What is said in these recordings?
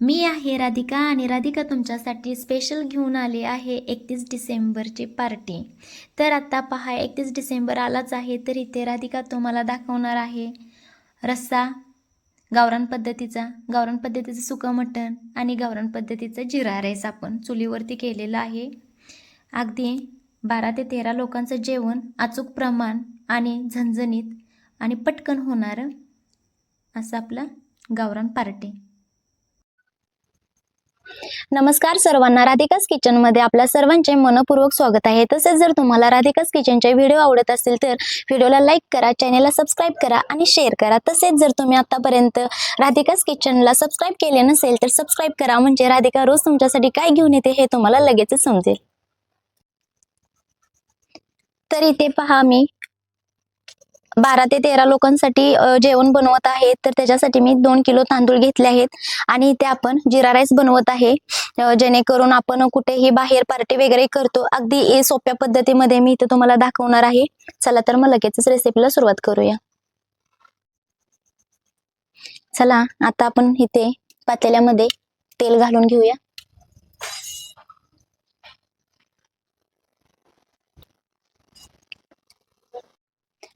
मी आहे राधिका आणि राधिका तुमच्यासाठी स्पेशल घेऊन आले आहे एकतीस डिसेंबरची पार्टी तर आता पहा एकतीस डिसेंबर आलाच आहे तर इथे राधिका तुम्हाला दाखवणार आहे. रस्सा गावरान पद्धतीचा गावरान पद्धतीचं सुकं मटण आणि गावरान पद्धतीचं जिरा राईस आपण चुलीवरती केलेलं आहे. अगदी बारा ते तेरा लोकांचं जेवण अचूक प्रमाण आणि झणझणीत आणि पटकन होणारं असं आपलं गावरान पार्टी नमस्कार सर्वांना राधिकास किचनमध्ये आपल्या सर्वांचे मनपूर्वक स्वागत आहे. तसेच जर तुम्हाला राधिकास किचनचे व्हिडिओ आवडत असतील तर व्हिडिओला लाईक करा चॅनेलला सबस्क्राईब करा आणि शेअर करा. तसेच जर तुम्ही आतापर्यंत राधिकास किचनला सबस्क्राईब केले नसेल तर सबस्क्राईब करा. म्हणजे राधिका रोज तुमच्यासाठी काय घेऊन येते हे तुम्हाला लगेचच समजेल. तर इथे पहा मी. बारा ते तेरा लोकांसाठी जेवण बनवत आहे. तर त्याच्यासाठी मी दोन किलो तांदूळ घेतले आहेत. आणि इथे आपण जिरा राईस बनवत आहे. जेणेकरून आपण कुठेही बाहेर पार्टी वगैरे करतो. अगदी ए- सोप्या पद्धतीमध्ये मी इथे तुम्हाला दाखवणार आहे. चला तर मग लगेचच रेसिपीला सुरुवात करूया. चला आता आपण इथे पातेल्यामध्ये तेल घालून घेऊया.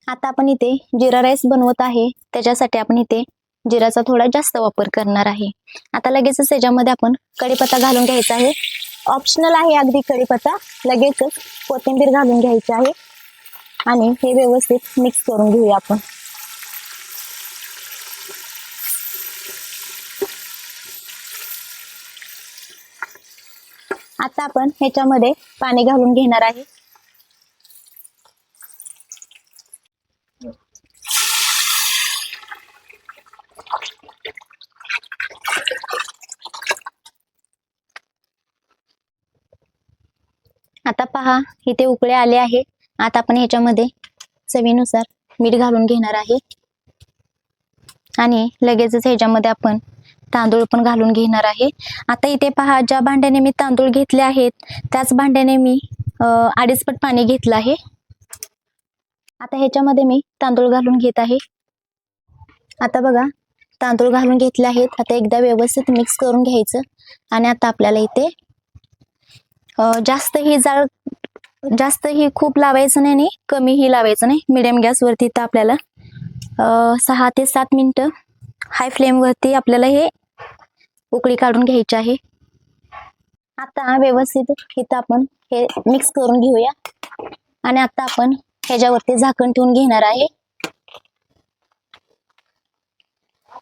आता आपण इथे जिरा राईस बनवत आहे. त्याच्यासाठी आपण इथे जिराचा थोडा जास्त वापर करणार आहे. आता लगेचच त्याच्यामध्ये आपण कढीपत्ता घालून घ्यायचा आहे. ऑप्शनल आहे अगदी कढीपत्ता. लगेचच कोथिंबीर घालून घ्यायची आहे. आणि हे व्यवस्थित मिक्स करून घेऊया आपण. आता आपण ह्याच्यामध्ये पाणी घालून घेणार आहे. आता पहा इथे उकळे आले आहे. आता आपण ह्याच्यामध्ये चवीनुसार मीठ घालून घेणार आहे. आणि लगेचच ह्याच्यामध्ये आपण तांदूळ पण घालून घेणार आहे. आता इथे पहा ज्या भांड्याने मी तांदूळ घेतले आहेत त्याच भांड्याने मी अडीच पट पाणी घेतलं आहे. आता ह्याच्यामध्ये मी तांदूळ घालून घेत आहे. आता बघा तांदूळ घालून घेतले आहेत. आता एकदा व्यवस्थित मिक्स करून घ्यायचं. आणि आता आपल्याला इथे जास्त ही जाळ जास्त ही खूप लावायचं नाही आणि कमी ही लावायचं नाही. मिडियम गॅसवरती तर आपल्याला सहा ते सात मिनटं हाय फ्लेमवरती आपल्याला हे उकळी काढून घ्यायची आहे. आता व्यवस्थित इथं आपण हे मिक्स करून घेऊया. आणि आता आपण ह्याच्यावरती झाकण ठेवून घेणार आहे.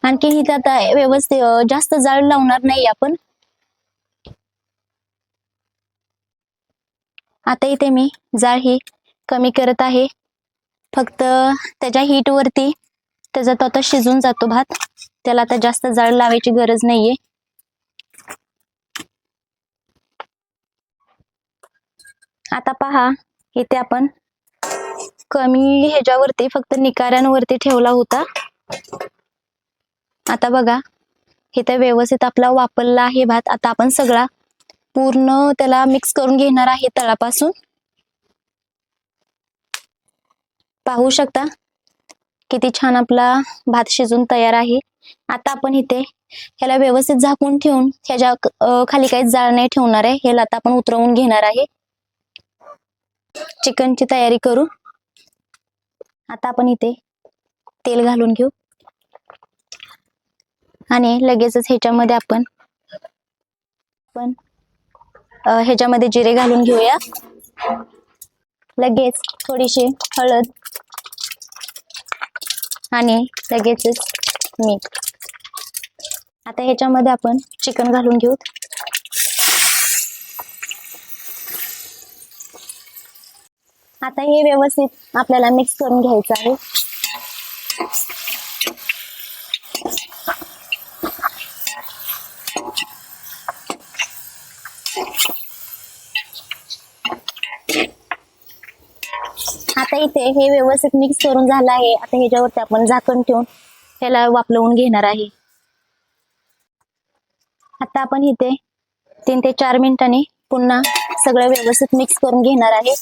आणखी ही आता व्यवस्थित जास्त जाळ लावणार नाही आपण. आता इथे मी जाळ ही कमी करत आहे. फक्त त्याच्या हीट वरती त्याचा तो आता शिजून जातो भात. त्याला आता जास्त जाळ लावायची गरज नाहीये. आता पहा इथे आपण कमी ह्याच्यावरती फक्त निकाऱ्यांवरती ठेवला होता. आता बघा इथे व्यवस्थित आपला वापरला आहे भात. आता आपण सगळा पूर्ण त्याला मिक्स करून घेणार आहे तळापासून. पाहू शकता किती छान आपला भात शिजून तयार आहे. आता आपण इथे ह्याला व्यवस्थित झाकून ठेवून ह्याच्या खाली काही जाळ नाही ठेवणार आहे. ह्याला आता आपण उतरवून घेणार आहे. चिकनची तयारी करू. आता आपण इथे तेल घालून घेऊ. आणि लगेचच ह्याच्यामध्ये आपण पण ह्याच्यामध्ये जिरे घालून घेऊया. लगेच थोडीशी हळद आणि लगेचच मीठ. आता ह्याच्यामध्ये आपण चिकन घालून घेऊ. आता हे व्यवस्थित आपल्याला मिक्स करून घ्यायचं आहे. आता इथे हे व्यवस्थित मिक्स करून झालं आहे. आता ह्याच्यावरती आपण झाकण ठेवून ह्याला वापलवून घेणार आहे. आता आपण इथे तीन ते चार मिनिटांनी पुन्हा सगळं व्यवस्थित मिक्स करून घेणार आहे.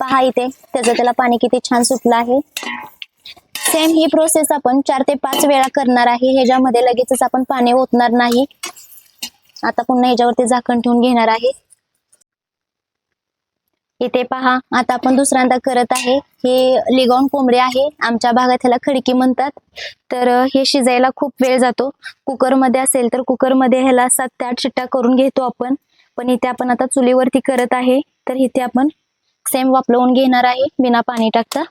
पहा इथे. त्याचं त्याला पाणी किती छान सुटलं आहे. सेम ही प्रोसेस आपण चार ते पाच वेळा करणार आहे. ह्याच्यामध्ये लगेचच आपण पाणी ओतणार नाही. आता पुन्हा याच्यावरती झाकण ठेवून घेणार आहे. इथे पहा आता आपण दुसऱ्यांदा करत आहे. हे लिगॉन कोंबडी आहे. आमच्या भागात ह्याला खडकी म्हणतात. तर हे शिजायला खूप वेळ जातो. कुकरमध्ये असेल तर कुकरमध्ये ह्याला सात ते आठ शिट्ट्या करून घेतो आपण. पण इथे आपण आता चुलीवरती करत आहे. तर इथे आपण सेम वापरवून घेणार आहे. बिना पाणी टाकता.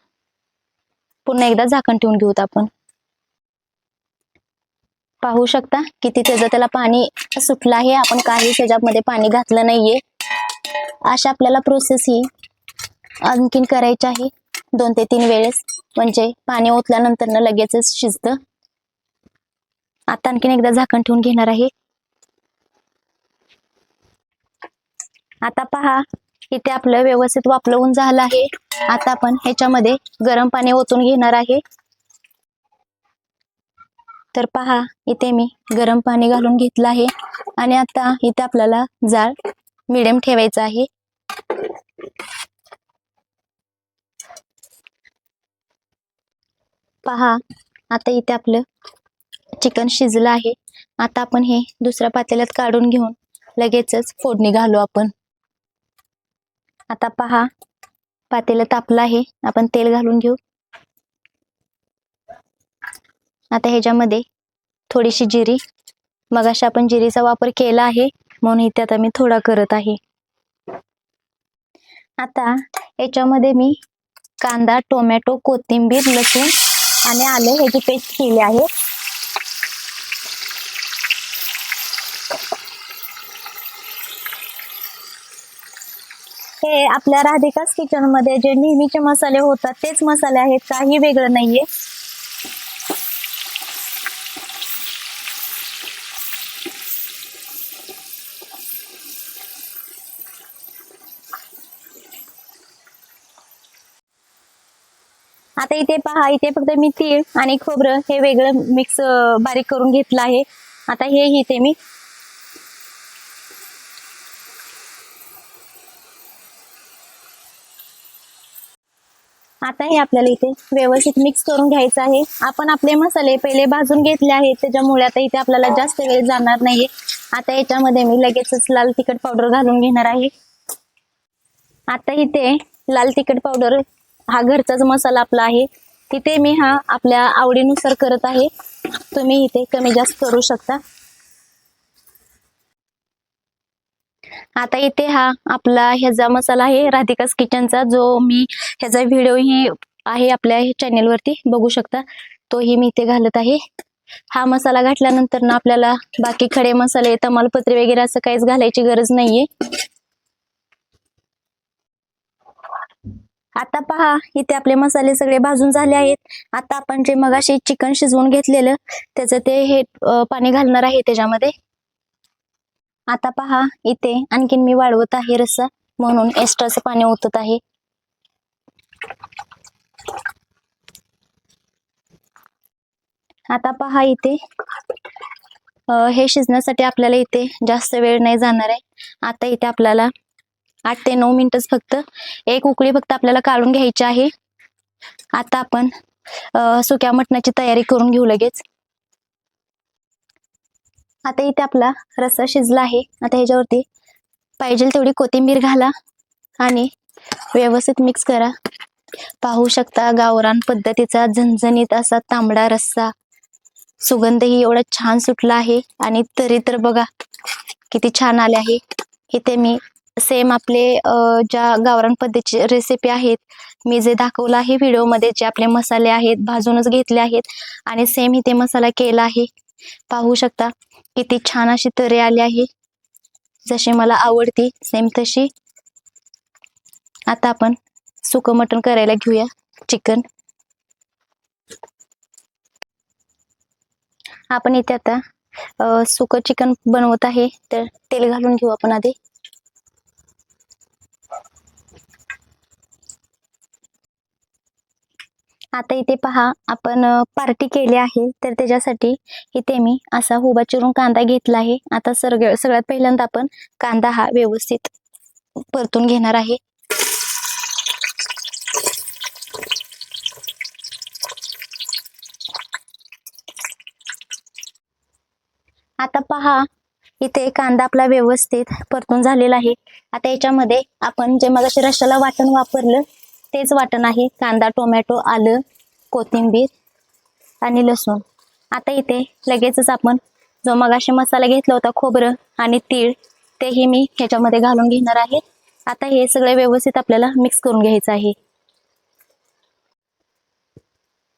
पुन्हा एकदा झाकण ठेवून घेऊत आपण. पाहू शकता किती त्याचं त्याला पाणी सुटलं आहे आपण काही त्याच्यामध्ये पाणी घातलं नाहीये. अशा आपल्याला प्रोसेस ही आणखीन करायची आहे. दोन ते तीन वेळेस. म्हणजे पाणी ओतल्यानंतर ना लगेचच शिजतं. आता आणखीन एकदा झाकण ठेवून घेणार आहे. आता पहा इथे आपलं व्यवस्थित वापरवून झालं आहे. आता आपण ह्याच्यामध्ये गरम पाणी ओतून घेणार आहे. तर पहा इथे मी गरम पाणी घालून घेतलं आहे. आणि आता इथे आपल्याला जाळ मिडियम ठेवायचं आहे. पहा आता इथे आपलं चिकन शिजलं आहे. आता आपण हे दुसऱ्या पातेल्यात काढून घेऊन लगेचच फोडणी घालू आपण. आता पहा पातेलं तापलं आहे. आपण तेल घालून घेऊ. आता ह्याच्यामध्ये थोडीशी जिरी. मग अशा आपण जिरीचा वापर केला आहे म्हणून इथे आता मी थोडा करत आहे. आता याच्यामध्ये मी कांदा टोमॅटो कोथिंबीर लसूण आणि आलं ह्याची पेस्ट केली आहे. हे आपल्या राधिकाच किचनमध्ये जे नेहमीचे मसाले होतात तेच मसाले आहेत काही वेगळं नाहीये. आता इथे पहा इथे फक्त मी तीळ आणि खोबरं हे वेगळं मिक्स बारीक करून घेतलं आहे. आता हे इथे मी आता हे आपल्याला इथे व्यवस्थित मिक्स करून घ्यायचं आहे. आपण आपले मसाले पहिले भाजून घेतले आहेत. त्याच्यामुळे आता इथे आपल्याला जास्त वेळ जाणार नाहीये. आता याच्यामध्ये मी लगेचच लाल तिखट पावडर घालून घेणार आहे. आता इथे लाल तिखट पावडर हा घरचाच मसाला आपला आहे. तिथे मी हा आपल्या आवडीनुसार करत आहे. तुम्ही इथे कमी जास्त करू शकता. आता इथे हा आपला ह्याचा मसाला आहे राधिकास किचनचा जो मी ह्याचा व्हिडिओही आहे आपल्या चॅनेलवरती बघू शकता. तोही मी इथे घालत आहे. हा मसाला घातल्यानंतर ना आपल्याला बाकी खडे मसाले तमालपत्री वगैरे असं काहीच घालायची गरज नाहीये. आता पहा इथे आपले मसाले सगळे भाजून झाले आहेत. आता आपण जे मगाशी चिकन शिजवून घेतलेलं त्याचं ते हे पाणी घालणार आहे त्याच्यामध्ये. आता पहा इथे आणखीन मी वाढवत आहे रस्सा म्हणून एक्स्ट्राचं पाणी ओतत आहे. आता पहा इथे हे शिजण्यासाठी आपल्याला इथे जास्त वेळ नाही जाणार आहे. आता इथे आपल्याला आठ ते नऊ मिनिटच फक्त एक उकळी फक्त आपल्याला काढून घ्यायची आहे. आता आपण सुक्या मटणाची तयारी करून घेऊ लगेच. आता इथे आपला रस्सा शिजला आहे. आता ह्याच्यावरती पाहिजे तेवढी कोथिंबीर घाला आणि व्यवस्थित मिक्स करा. पाहू शकता गावरान पद्धतीचा झणझणीत असा तांबडा रस्सा. सुगंधही एवढा छान सुटला आहे आणि तरी तर बघा किती छान आले आहे. इथे मी सेम आपले ज्या गावरान पद्धतीची रेसिपी आहेत मी जे दाखवलं आहे व्हिडिओमध्ये जे आपले मसाले आहेत भाजूनच घेतले आहेत आणि सेम इथे मसाला केला आहे. पाहू शकता. किती छान अशी तरी आली आहे. जशी मला आवडती सेम तशी. आता आपण सुकं मटण करायला घेऊया. चिकन. आपण इथे आता सुक सुकं चिकन बनवत आहे. तर तेल घालून घेऊ आपण आधी. आता इथे पहा आपण पार्टी केली आहे तर त्याच्यासाठी इथे मी असा हुबा चिरून कांदा घेतला आहे. आता सगळ्या सगळ्यात पहिल्यांदा आपण कांदा हा व्यवस्थित परतून घेणार आहे. आता पहा इथे कांदा आपला व्यवस्थित परतून झालेला आहे. आता याच्यामध्ये आपण जे मग रशाला वाटण वापरलं तेच वाटण आहे. कांदा टोमॅटो आलं कोथिंबीर आणि लसूण. आता इथे लगेचच आपण जो मगाशी मसाला घेतला होता खोबरं आणि तीळ तेही मी ह्याच्यामध्ये घालून घेणार आहे. आता हे सगळे व्यवस्थित आपल्याला मिक्स करून घ्यायचं आहे.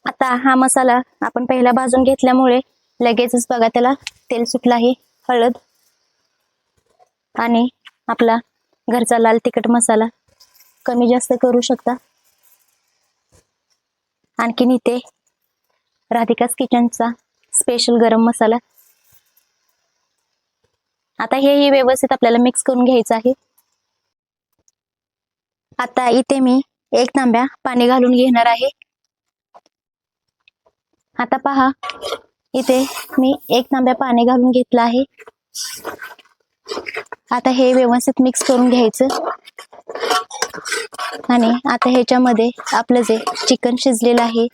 आता हा मसाला आपण पहिला भाजून घेतल्यामुळे लगेचच बघा त्याला तेल सुटलं आहे हळद आणि आपला घरचा लाल तिखट मसाला कमी जास्त करू शकता. आणखीन इथे राधिकास किचनचा स्पेशल गरम मसाला. आता हेही व्यवस्थित आपल्याला मिक्स करून घ्यायचं आहे. आता इथे मी एक तांब्या पाणी घालून घेणार आहे. आता पहा इथे मी एक तांब्या पाणी घालून घेतलं आहे. आता हे व्यवस्थित मिक्स करून घ्यायचं. आणि आता ह्याच्यामध्ये आपलं जे चिकन शिजलेलं आहे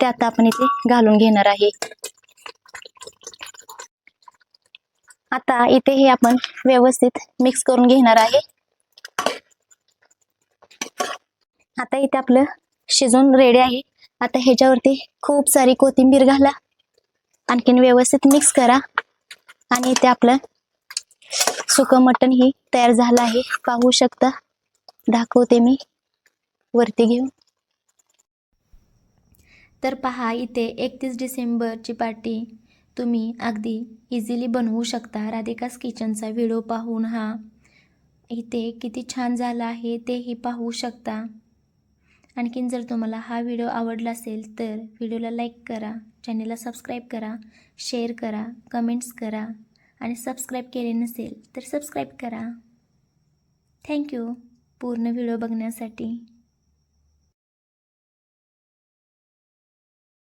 ते आता आपण इथे घालून घेणार आहे. आता इथे हे आपण व्यवस्थित मिक्स करून घेणार आहे. आता इथे आपलं शिजून रेडी आहे. आता ह्याच्यावरती खूप सारी कोथिंबीर घाला. आणखीन व्यवस्थित मिक्स करा. आणि इथे आपलं सुकं मटण ही तयार झालं आहे. पाहू शकता. दाखवते मी. वरती घेऊ. तर पहा इथे एकतीस डिसेंबरची पार्टी. तुम्ही अगदी इझिली बनवू शकता राधिकास किचनचा व्हिडिओ पाहून हा. इथे किती छान झाला आहे तेही पाहू शकता. आणखीन जर तुम्हाला हा व्हिडिओ आवडला असेल तर व्हिडिओला लाईक करा चॅनेलला सबस्क्राईब करा शेअर करा कमेंट्स करा. आणि सबस्क्राईब केले नसेल तर सबस्क्राईब करा. थँक्यू पूर्ण व्हिडिओ बघण्यासाठी.